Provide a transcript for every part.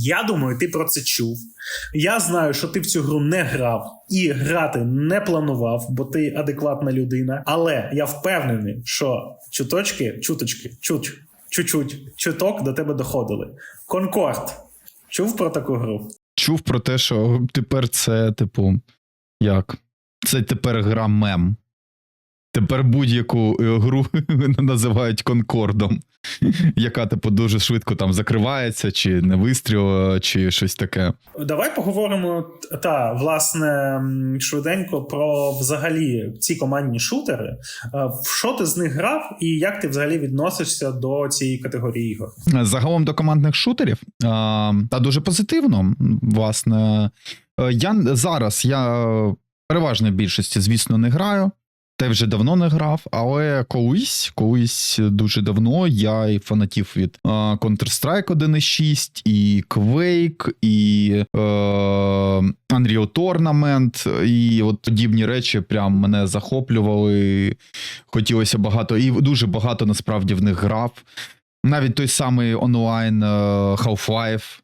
Я думаю, ти про це чув. Я знаю, що ти в цю гру не грав і грати не планував, бо ти адекватна людина. Але я впевнений, що чуточки, чуточки, чуть, чуть-чуть, чуток до тебе доходили. Конкорд. Чув про таку гру? Чув про те, що тепер це, типу, як? Це тепер гра мем. Тепер будь-яку е, гру називають конкордом, яка, типу, дуже швидко там закривається, чи не вистрілила, чи щось таке. Давай поговоримо та власне швиденько про взагалі ці командні шутери. Е, В що ти з них грав, і як ти взагалі відносишся до цієї категорії ігор? Загалом до командних шутерів, та дуже позитивно. Власне, Е, я зараз я в більшості, звісно, не граю. Й вже давно не грав, але колись, колись дуже давно я і фанатів від е, Counter-Strike 1.6, і Quake, і е, Unreal Tournament, і от подібні речі прям мене захоплювали. Хотілося багато, і дуже багато насправді в них грав. Навіть той самий онлайн е, Half-Life.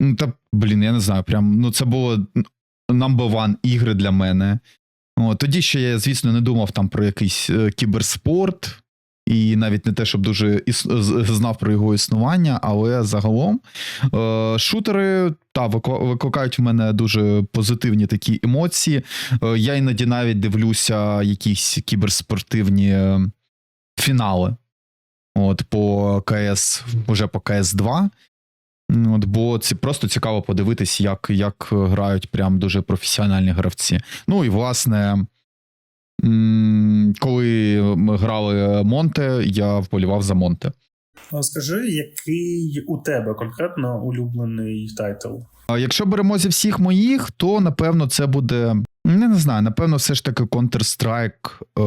Ну, та, блін, я не знаю, прям ну це було number one ігри для мене. О, тоді ще я, звісно, не думав там про якийсь е, кіберспорт, і навіть не те, щоб дуже іс... знав про його існування, але загалом е, шутери та викликають в мене дуже позитивні такі емоції. Е, я іноді навіть дивлюся якісь кіберспортивні е, фінали. От по КС, уже по КС 2. От, бо це просто цікаво подивитись, як, як грають прям дуже професіональні гравці. Ну і власне, коли ми грали Монте, я вболівав за Монте. А Скажи, який у тебе конкретно улюблений тайтл? А якщо беремо зі всіх моїх, то напевно це буде. Не, не знаю, напевно, все ж таки Counter-Strike е,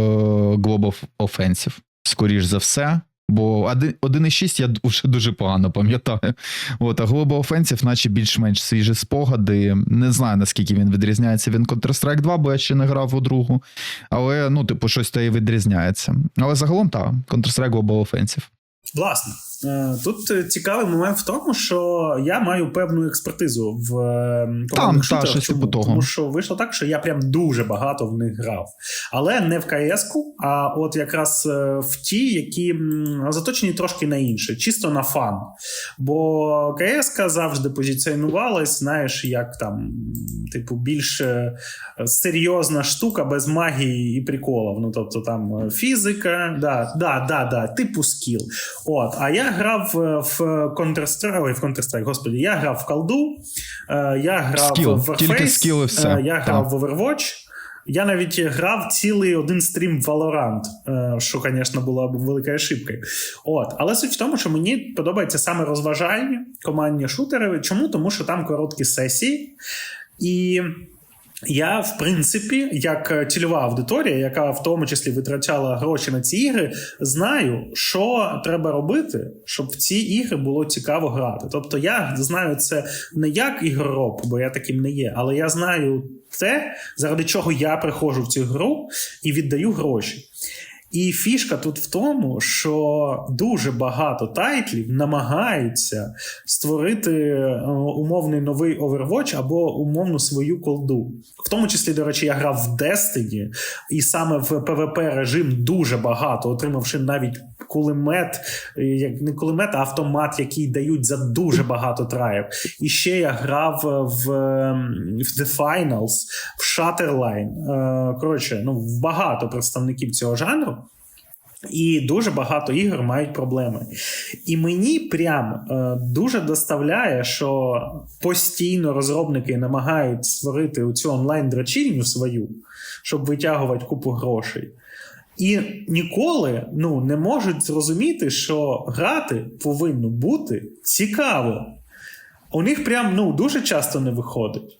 Global Offensive. Скоріш за все. Бо один- 1.6 я вже дуже погано пам'ятаю. От, а Global Offensive, наче більш-менш свіжі спогади. Не знаю, наскільки він відрізняється від Counter-Strike 2, бо я ще не грав у другу. Але, ну, типу, щось та і відрізняється. Але загалом так, Counter-Strike Global Offensive. Власне, тут е, цікавий момент в тому, що я маю певну експертизу в е, Там, та, шутерах. щось Чому? типу того. Тому що вийшло так, що я прям дуже багато в них грав. Але не в КС-ку, а от якраз е, в ті, які заточені трошки на інше, чисто на фан. Бо КС завжди позиціонувалась, знаєш, як там, типу, більш серйозна штука без магії і приколів. Ну, тобто там фізика, да, да, да, да, типу скіл. От, а я грав е, в Counter-Strike, ой, в Counter-Strike, господі, я грав в колду, е, я грав Скіл, в Warface, тільки скіл все. е, я грав Так. в Overwatch. Я навіть грав цілий один стрім в Valorant, е, що, звісно, була б великою ошибкою. От, але суть в тому, що мені подобаються саме розважальні командні шутери. Чому? Тому що там короткі сесії, і я, в принципі, як цільова аудиторія, яка в тому числі витрачала гроші на ці ігри, знаю, що треба робити, щоб в ці ігри було цікаво грати. Тобто, я знаю це не як ігророб, бо я таким не є, але я знаю те, заради чого я приходжу в цю гру і віддаю гроші. І фішка тут в тому, що дуже багато тайтлів намагаються створити е, умовний новий Overwatch або умовну свою колду. В тому числі, до речі, я грав в Destiny, і саме в PvP режим дуже багато, отримавши навіть кулемет, е, як не кулемет, а автомат, який дають за дуже багато траїв. І ще я грав в, ем, в The Finals, в Shutterline. Е, Коротше, ну, багато представників цього жанру. І дуже багато ігор мають проблеми. І мені прям е, дуже доставляє, що постійно розробники намагають створити цю онлайн-дрочільню свою, щоб витягувати купу грошей. І ніколи ну, не можуть зрозуміти, що грати повинно бути цікаво. У них прям ну, дуже часто не виходить.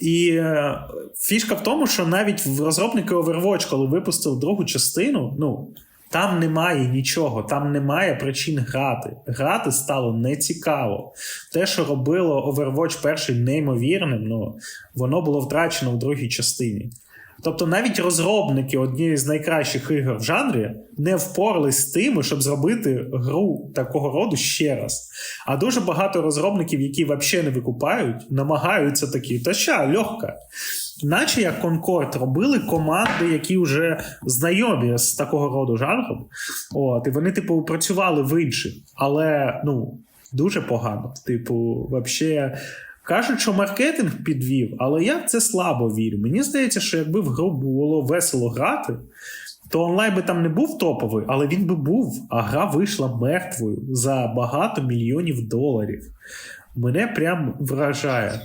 І е, фішка в тому, що навіть в розробники Overwatch, коли випустив другу частину, ну там немає нічого, там немає причин грати. Грати стало нецікаво. Те, що робило Overwatch перший неймовірним, ну воно було втрачено в другій частині. Тобто навіть розробники однієї з найкращих ігор в жанрі не впорались з тим, щоб зробити гру такого роду ще раз. А дуже багато розробників, які взагалі не викупають, намагаються такі, та ща, легка. Наче як Concord робили команди, які вже знайомі з такого роду жанром. От, і вони, типу, працювали в інших, але ну, дуже погано. Типу, взагалі. Кажуть, що маркетинг підвів, але я в це слабо вірю. Мені здається, що якби в гру було весело грати, то онлайн би там не був топовий, але він би був, а гра вийшла мертвою за багато мільйонів доларів. Мене прям вражає.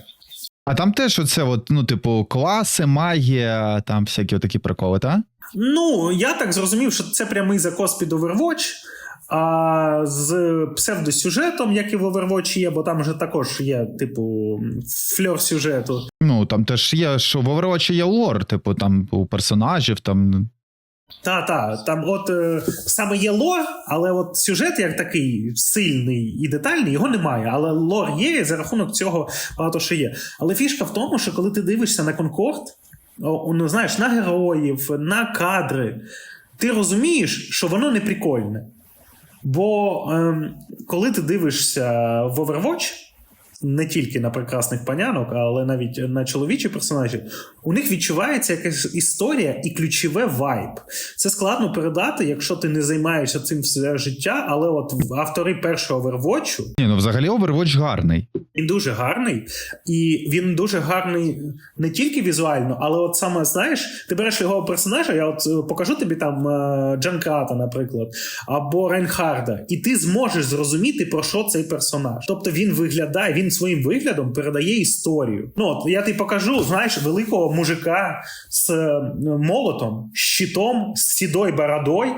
А там теж оце, от, ну, типу, класи, магія, там всякі такі приколи, так? Ну, я так зрозумів, що це прямий закос під Overwatch. А з псевдосюжетом, як і в Overwatch є, бо там вже також є, типу, фльор сюжету. Ну, там теж є, що в Overwatch є лор, типу, там у персонажів, там. Та, та, там от е, саме є лор, але от сюжет як такий сильний і детальний, його немає. Але лор є, і за рахунок цього багато що є. Але фішка в тому, що коли ти дивишся на Конкорд, о, ну знаєш, на героїв, на кадри, ти розумієш, що воно не прикольне. Бо ем, коли ти дивишся в Overwatch, не тільки на прекрасних панянок, але навіть на чоловічі персонажі, у них відчувається якась історія і ключове вайб. Це складно передати, якщо ти не займаєшся цим все життя, але от автори першого Overwatch, Ні, ну взагалі Overwatch гарний. він дуже гарний, і він дуже гарний не тільки візуально, але от саме знаєш, ти береш його персонажа, я от е, покажу тобі там е, Джанкрата, наприклад, або Рейнхарда, і ти зможеш зрозуміти, про що цей персонаж. Тобто він виглядає, він своїм виглядом передає історію. Ну от я тобі покажу, знаєш, великого мужика з е, молотом, щитом, з сідою бородою.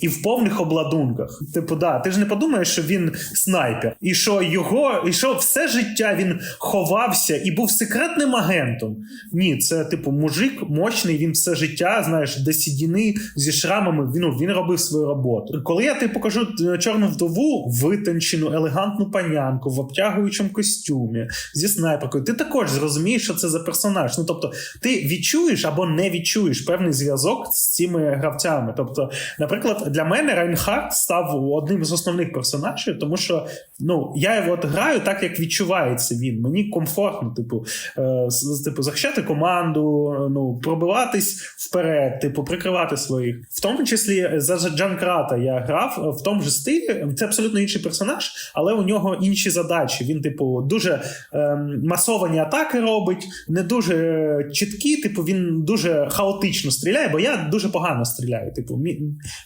І в повних обладунках. Типу, да, ти ж не подумаєш, що він снайпер, і що його, і що все життя він ховався і був секретним агентом. Ні, це типу мужик мощний, він все життя, знаєш, до сідіни зі шрамами. Він, ну, він робив свою роботу. Коли я тобі покажу е, чорну вдову, витончену, елегантну панянку в обтягуючому костюмі зі снайперкою, ти також зрозумієш, що це за персонаж. Ну тобто, ти відчуєш або не відчуєш певний зв'язок з цими гравцями. Тобто, наприклад, для мене Райнхард став одним з основних персонажів, тому що ну я його граю так, як відчувається він. Мені комфортно, типу, е, типу, захищати команду, е, ну пробиватись вперед, типу, прикривати своїх. В тому числі за Джанкрата я грав е, в тому ж стилі. Це абсолютно інший персонаж, але у нього інші задачі. Він, типу, дуже ем, масовані атаки робить, не дуже чіткі. Типу, він дуже хаотично стріляє, бо я дуже погано стріляю. Типу,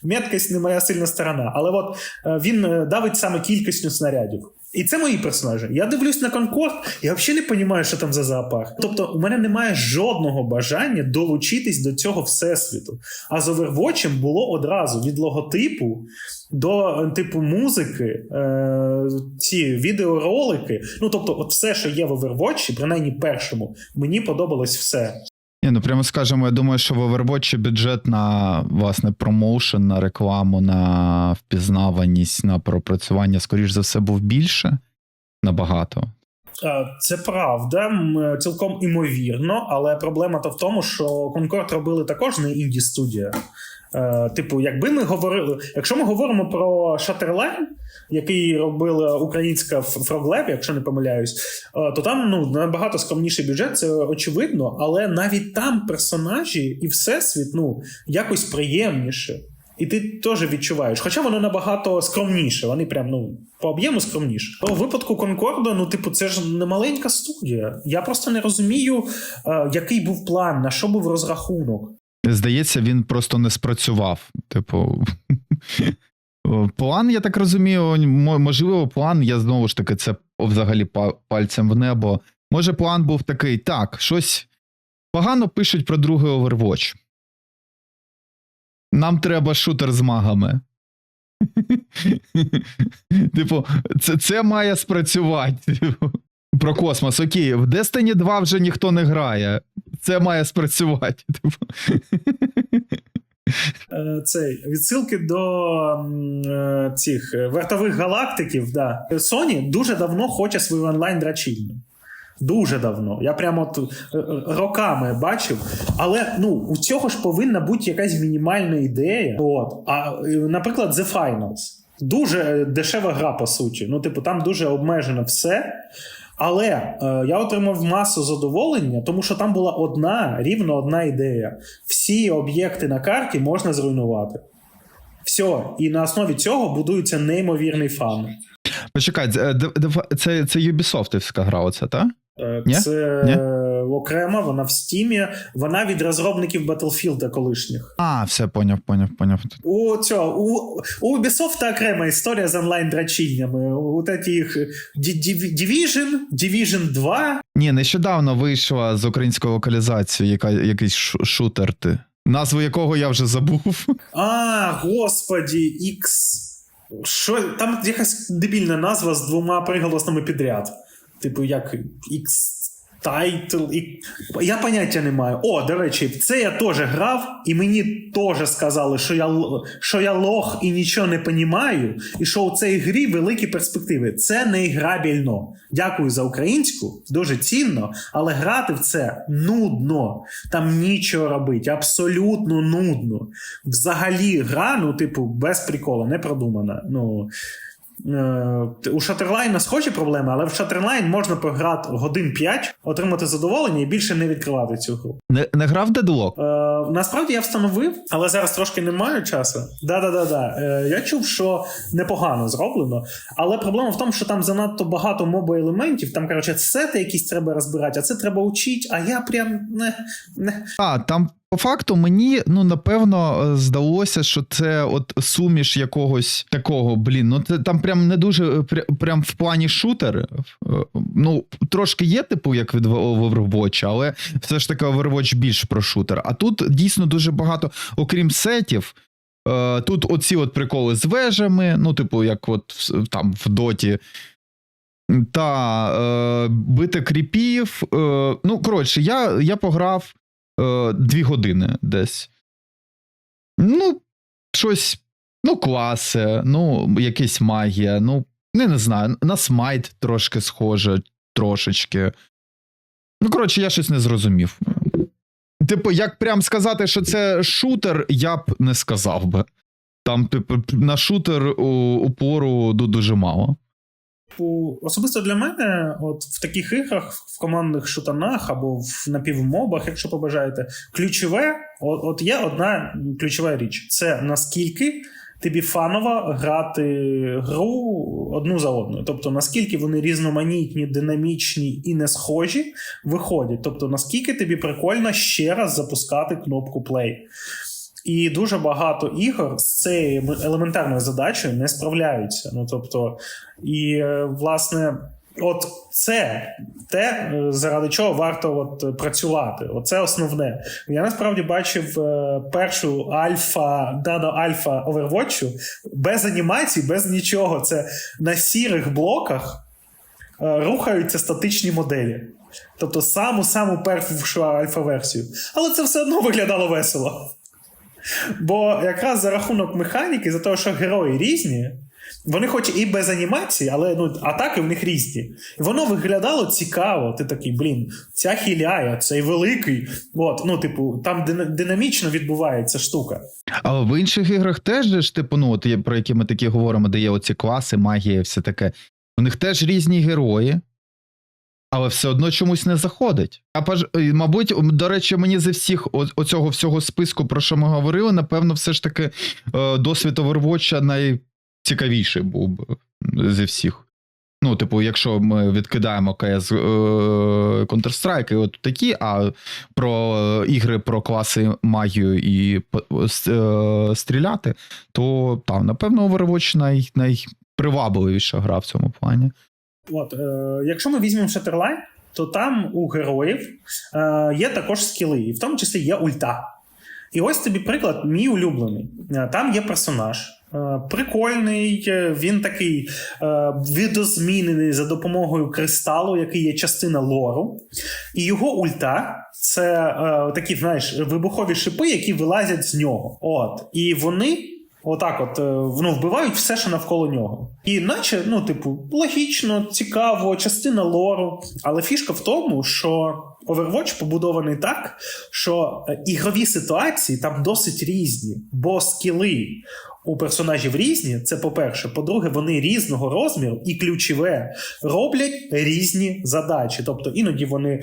меткость не моя сильна сторона. Але от е, він е, давить саме кількістю снарядів. І це мої персонажі. Я дивлюсь на Конкорд, я взагалі не розумію, що там за зоопарк. Тобто, у мене немає жодного бажання долучитись до цього всесвіту. А з Overwatch було одразу від логотипу до е, типу музики, е, ці відеоролики. Ну тобто, от все, що є в Overwatch, принаймні першому, мені подобалось все. Ні, ну прямо скажемо, я думаю, що в Overwatch бюджет на власне промоушен, на рекламу, на впізнаваність, на пропрацювання, скоріш за все, був більше набагато. Е, Це правда, цілком імовірно, але проблема то в тому, що Concord робили також не інді студія. Е, Типу, якби ми говорили, якщо ми говоримо про Shutterline, який робила українська Frog якщо не помиляюсь, е, то там ну набагато скромніший бюджет, це очевидно, але навіть там персонажі і всесвіт ну якось приємніше. І ти теж відчуваєш, хоча воно набагато скромніше, вони прям ну по об'єму скромніше. У випадку Конкорда, ну, типу, це ж не маленька студія. Я просто не розумію, е, який був план, на що був розрахунок. Здається, він просто не спрацював. Типу. План, я так розумію, можливо, план, я знову ж таки, це взагалі пальцем в небо. Може, план був такий: так, щось погано пишуть про другий Overwatch. Нам треба шутер з магами. Типу, це, це має спрацювати. Про космос. Окей, в Destiny 2 вже ніхто не грає. Це має спрацювати. Типу. Е, Цей відсилки до е, цих е, вартових галактиків. Да. Sony дуже давно хоче свою онлайн драчільню. Дуже давно. Я прямо от, роками бачив. Але ну, у цього ж повинна бути якась мінімальна ідея. От. А, наприклад, The Finals. Дуже дешева гра, по суті. Ну, типу, там дуже обмежено все. Але е, я отримав масу задоволення, тому що там була одна, рівно одна ідея. Всі об'єкти на карті можна зруйнувати. Все. І на основі цього будується неймовірний фан. Почекай, це, це, це, це гра, оце, так? Ні? Це Ні? е, окрема, вона в стімі, вона від розробників Battlefield колишніх. А, все, поняв, поняв, поняв. У цього у, у Ubisoft окрема історія з онлайн драчіннями. У таких Division, Division 2. Ні, нещодавно вийшла з українською локалізацією яка, якийсь шу- шутер ти. Назву якого я вже забув. А, господі, X. Що там якась дебільна назва з двома приголосними підряд. Типу, як X Title. І... Я поняття не маю. О, до речі, це я теж грав, і мені теж сказали, що я, що я лох і нічого не понімаю, і що у цій грі великі перспективи. Це не грабільно. Дякую за українську, дуже цінно, але грати в це нудно. Там нічого робити, абсолютно нудно. Взагалі, гра, ну, типу, без приколу, не продумана. Ну, у Шатерлайна схожі проблеми, але в Шатерлайн можна пограти годин 5, отримати задоволення і більше не відкривати цю гру. Не, не грав Deadlock? Е, насправді я встановив, але зараз трошки не маю часу. Да-да-да-да. Е, я чув, що непогано зроблено, але проблема в тому, що там занадто багато моба елементів. Там, коротше, сети якісь треба розбирати, а це треба вчити, а я прям не. не... А, там по факту мені, ну напевно, здалося, що це от суміш якогось такого, блін, ну це там прям не дуже прям в плані шутер. е, Ну, трошки є, типу, як від Overwatch, але все ж таки Overwatch більш про шутер. А тут дійсно дуже багато, окрім сетів. е, Тут оці от приколи з вежами, ну, типу, як от там в доті. Та е, бити кріпів. Е, ну, коротше, я, я пограв е, дві години десь. Ну, щось, ну, класи, ну, якась магія, ну, не, не знаю, на смайт трошки схоже, трошечки. Ну, коротше, я щось не зрозумів. Типу, як прям сказати, що це шутер, я б не сказав би. Там, типу, на шутер у- упору дуже мало. Особисто для мене, от в таких іграх, в командних шутанах або в напівмобах, якщо побажаєте, ключове, от, от є одна ключова річ: це наскільки тобі фаново грати гру одну за одною. Тобто, наскільки вони різноманітні, динамічні і не схожі виходять. Тобто, наскільки тобі прикольно ще раз запускати кнопку play. І дуже багато ігор з цією елементарною задачею не справляються. Ну тобто, і е, власне, от це те, е, заради чого варто от працювати. Оце основне. Я насправді бачив е, першу альфа, дано альфа Overwatch без анімацій, без нічого. Це на сірих блоках рухаються статичні моделі. Тобто саму саму першу альфа-версію. Але це все одно виглядало весело. Бо якраз за рахунок механіки, за те, що герої різні, вони хоч і без анімації, але ну, атаки в них різні. І воно виглядало цікаво. Ти такий, блін, ця хіляє, цей великий. От, ну, типу, там динамічно відбувається штука. А в інших іграх теж ж, типу, ну, от про які ми такі говоримо, де є оці класи, магія, все таке. У них теж різні герої, але все одно чомусь не заходить. А паж- мабуть, до речі, мені зі всіх оцього всього списку, про що ми говорили, напевно, все ж таки е, досвід Overwatch найцікавіший був би зі всіх. Ну, типу, якщо ми відкидаємо КС е, Counter-Strike і от такі, а про е, ігри про класи магію і е, стріляти, то там, напевно, Overwatch най, найпривабливіша гра в цьому плані. От, е, якщо ми візьмемо Shatterline, то там у героїв е, є також скіли, і в тому числі є ульта. І ось тобі приклад, мій улюблений. Е, Там є персонаж. е, Прикольний, е, він такий видозмінений за допомогою кристалу, який є частина лору. І його ульта це такі, знаєш, вибухові шипи, які вилазять з нього. От. І вони Отак, от е, ну, вбивають все, що навколо нього. І наче, ну, типу, логічно, цікаво, частина лору. Але фішка в тому, що Overwatch побудований так, що е, ігрові ситуації там досить різні, бо скіли у персонажів різні. Це по-перше. По-друге, вони різного розміру і ключове роблять різні задачі. Тобто іноді вони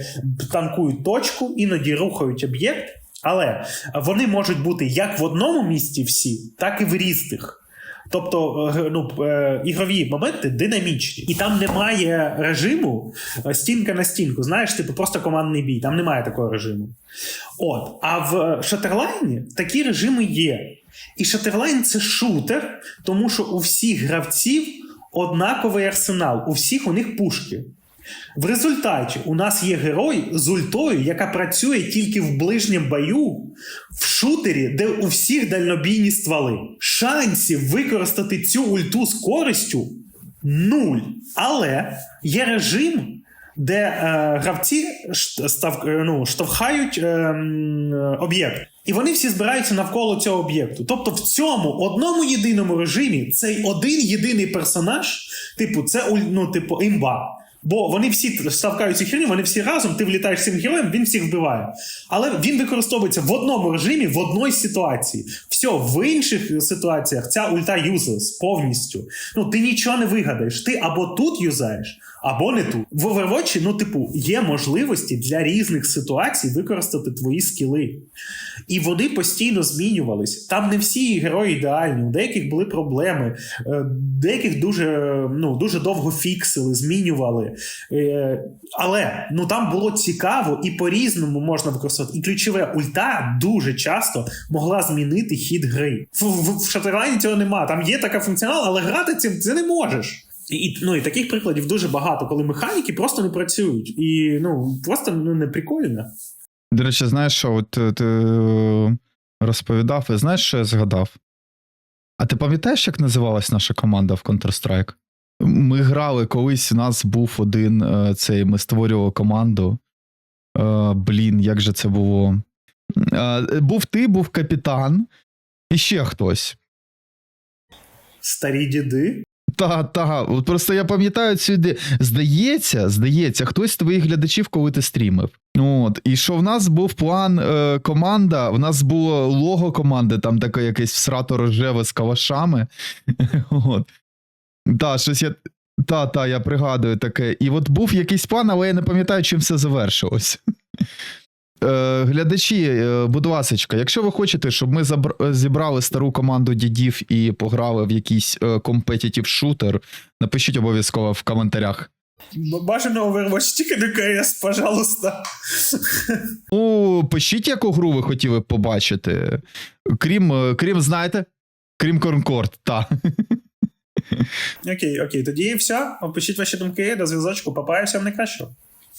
танкують точку, іноді рухають об'єкт. Але вони можуть бути як в одному місці всі, так і в різних. Тобто е, ну, е, ігрові моменти динамічні, і там немає режиму е, стінка на стінку. Знаєш, типу просто командний бій. Там немає такого режиму. От, а в Шатерлайні такі режими є. І Шатерлайн це шутер, тому що у всіх гравців однаковий арсенал, у всіх у них пушки. В результаті у нас є герой з ультою, яка працює тільки в ближньому бою, в шутері, де у всіх дальнобійні стволи. Шансів використати цю ульту з користю нуль. Але є режим, де е, гравці ш- став, е, ну, штовхають е, об'єкт. І вони всі збираються навколо цього об'єкту. Тобто в цьому одному єдиному режимі цей один єдиний персонаж, типу, це ну, типу, імба. Бо вони всі ставкають цю херню, вони всі разом, ти влітаєш цим героєм, він всіх вбиває. Але він використовується в одному режимі, в одній ситуації. Все, в інших ситуаціях ця ульта юзлес повністю. Ну, ти нічого не вигадаєш. Ти або тут юзаєш, або не тут. В Overwatch, ну, типу, є можливості для різних ситуацій використати твої скіли. І вони постійно змінювались. Там не всі герої ідеальні, у деяких були проблеми, е, деяких дуже, ну, дуже довго фіксили, змінювали. Е, Але ну, там було цікаво і по-різному можна використовувати. І ключове ульта дуже часто могла змінити хід гри. В, в, в Шатерлайні цього нема. Там є така функціонал, але грати цим ти не можеш. І, ну, і таких прикладів дуже багато, коли механіки просто не працюють. І ну, просто ну, не прикольно. До речі, знаєш, що от е, ти е, розповідав, і знаєш, що я згадав? А ти пам'ятаєш, як називалась наша команда в Counter-Strike? Ми грали колись, у нас був один е, цей, ми створювали команду. Блін, як же це було? Був ти, був капітан, і ще хтось. Старі діди. Та, та, от просто я пам'ятаю цю ідею. Здається, здається, хтось з твоїх глядачів, коли ти стрімив. От, і що в нас був план е, команда, в нас було лого команди, там таке якесь всрато рожеве з калашами. От. Та, щось я. Та, та, я пригадую таке. І от був якийсь план, але я не пам'ятаю, чим все завершилось. Е, глядачі, е, будь ласочка, якщо ви хочете, щоб ми зібрали стару команду дідів і пограли в якийсь е, компетітів шутер, напишіть обов'язково в коментарях. Бажано Overwatch тільки не КС, пожалуйста. Ну, пишіть, яку гру ви хотіли б побачити. Крім, е, крім, знаєте, крім Конкорд, та. Окей, окей, тоді все. Пишіть ваші думки до зв'язочку. Папаю всім найкращого.